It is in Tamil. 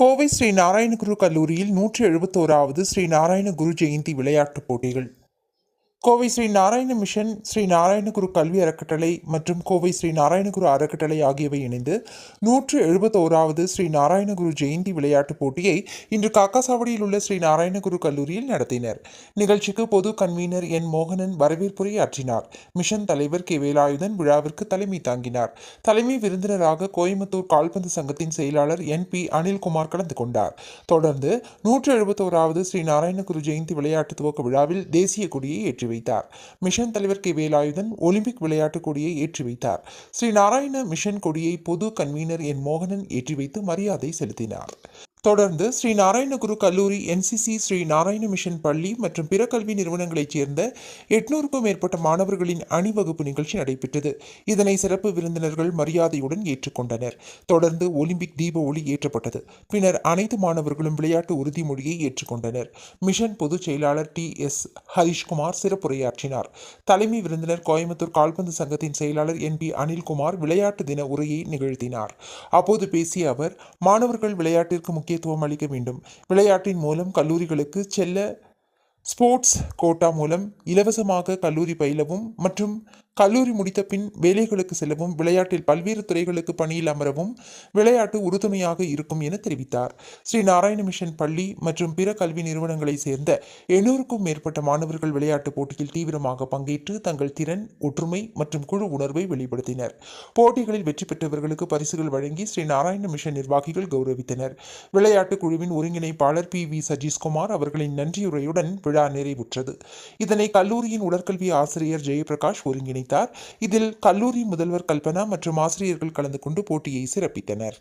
கோவை ஸ்ரீ நாராயணகுரு கல்லூரியில் நூற்றி எழுபத்தோராவது ஸ்ரீ நாராயண குரு ஜெயந்தி விளையாட்டுப் போட்டிகள். கோவை ஸ்ரீ நாராயண மிஷன் ஸ்ரீ நாராயணகுரு கல்வி அறக்கட்டளை மற்றும் கோவை ஸ்ரீ நாராயணகுரு அறக்கட்டளை ஆகியவை இணைந்து நூற்று எழுபத்தோராவது ஸ்ரீ நாராயணகுரு ஜெயந்தி விளையாட்டுப் போட்டியை இன்று காக்காசாவடியில் உள்ள ஸ்ரீ நாராயணகுரு கல்லூரியில் நடத்தினர். நிகழ்ச்சிக்கு பொது கன்வீனர் என் மோகனன் வரவேற்புரை ஆற்றினார். மிஷன் தலைவர் கே வேலாயுதன் விழாவிற்கு தலைமை தாங்கினார். தலைமை விருந்தினராக கோயம்புத்தூர் கால்பந்து சங்கத்தின் செயலாளர் என் பி அனில்குமார் கலந்து கொண்டார். தொடர்ந்து நூற்று எழுபத்தோராவது ஸ்ரீ நாராயணகுரு ஜெயந்தி விளையாட்டு துவக்க விழாவில் தேசிய கொடியை ஏற்றி வைத்தார் மிஷன் தலைவர் கே. வேலாயுதன் ஒலிம்பிக் விளையாட்டுக் கொடியை ஏற்றி வைத்தார் ஸ்ரீ நாராயண மிஷன் கொடியை பொது கன்வீனர் என் மோகனன் ஏற்றி வைத்து மரியாதை செலுத்தினார். தொடர்ந்து ஸ்ரீ நாராயணகுரு கல்லூரி என்சிசி ஸ்ரீ நாராயண மிஷன் பள்ளி மற்றும் பிற கல்வி நிறுவனங்களைச் சேர்ந்த எட்நூறுக்கும் மேற்பட்ட மாணவர்களின் அணிவகுப்பு நிகழ்ச்சி நடைபெற்றது. இதனை சிறப்பு விருந்தினர்கள் மரியாதையுடன் ஏற்றுக்கொண்டனர். தொடர்ந்து ஒலிம்பிக் தீப ஒளி ஏற்றப்பட்டது. பின்னர் அனைத்து மாணவர்களும் விளையாட்டு உறுதிமொழியை ஏற்றுக்கொண்டனர். மிஷன் பொதுச் செயலாளர் டி எஸ் ஹரிஷ்குமார் சிறப்புரையாற்றினார். தலைமை விருந்தினர் கோயம்புத்தூர் கால்பந்து சங்கத்தின் செயலாளர் என் பி அனில்குமார் விளையாட்டு தின உரையை நிகழ்த்தினார். அப்போது பேசிய அவர் மாணவர்கள் விளையாட்டிற்கு முக்கியத்துவம் அளிக்க வேண்டும். விளையாட்டின் மூலம் கல்லூரிகளுக்கு செல்ல ஸ்போர்ட்ஸ் கோட்டா மூலம் இலவசமாக கல்லூரி பயிலவும் மற்றும் கல்லூரி முடித்த பின் வேலைகளுக்கு செல்லவும் விளையாட்டில் பல்வேறு துறைகளுக்கு பணியில் அமரவும் விளையாட்டு உறுதுணையாக இருக்கும் என தெரிவித்தார். ஸ்ரீ நாராயண மிஷன் பள்ளி மற்றும் பிற கல்வி நிறுவனங்களைச் சேர்ந்த எண்ணூறுக்கும் மேற்பட்ட மாணவர்கள் விளையாட்டுப் போட்டியில் தீவிரமாக பங்கேற்று தங்கள் திறன் ஒற்றுமை மற்றும் குழு உணர்வை வெளிப்படுத்தினர். போட்டிகளில் வெற்றி பெற்றவர்களுக்கு பரிசுகள் வழங்கி ஸ்ரீ நாராயண மிஷன் நிர்வாகிகள் கௌரவித்தனர். விளையாட்டுக் குழுவின் ஒருங்கிணைப்பாளர் பி வி சஜீஷ்குமார் அவர்களின் நன்றியுரையுடன் விழா நிறைவுற்றது. இதனை கல்லூரியின் உடற்கல்வி ஆசிரியர் ஜெயபிரகாஷ் ஒருங்கிணைத்தார். இதில் கல்லூரி முதல்வர் கல்பனா மற்றும் ஆசிரியர்கள் கலந்து கொண்டு போட்டியை சிறப்பித்தனர்.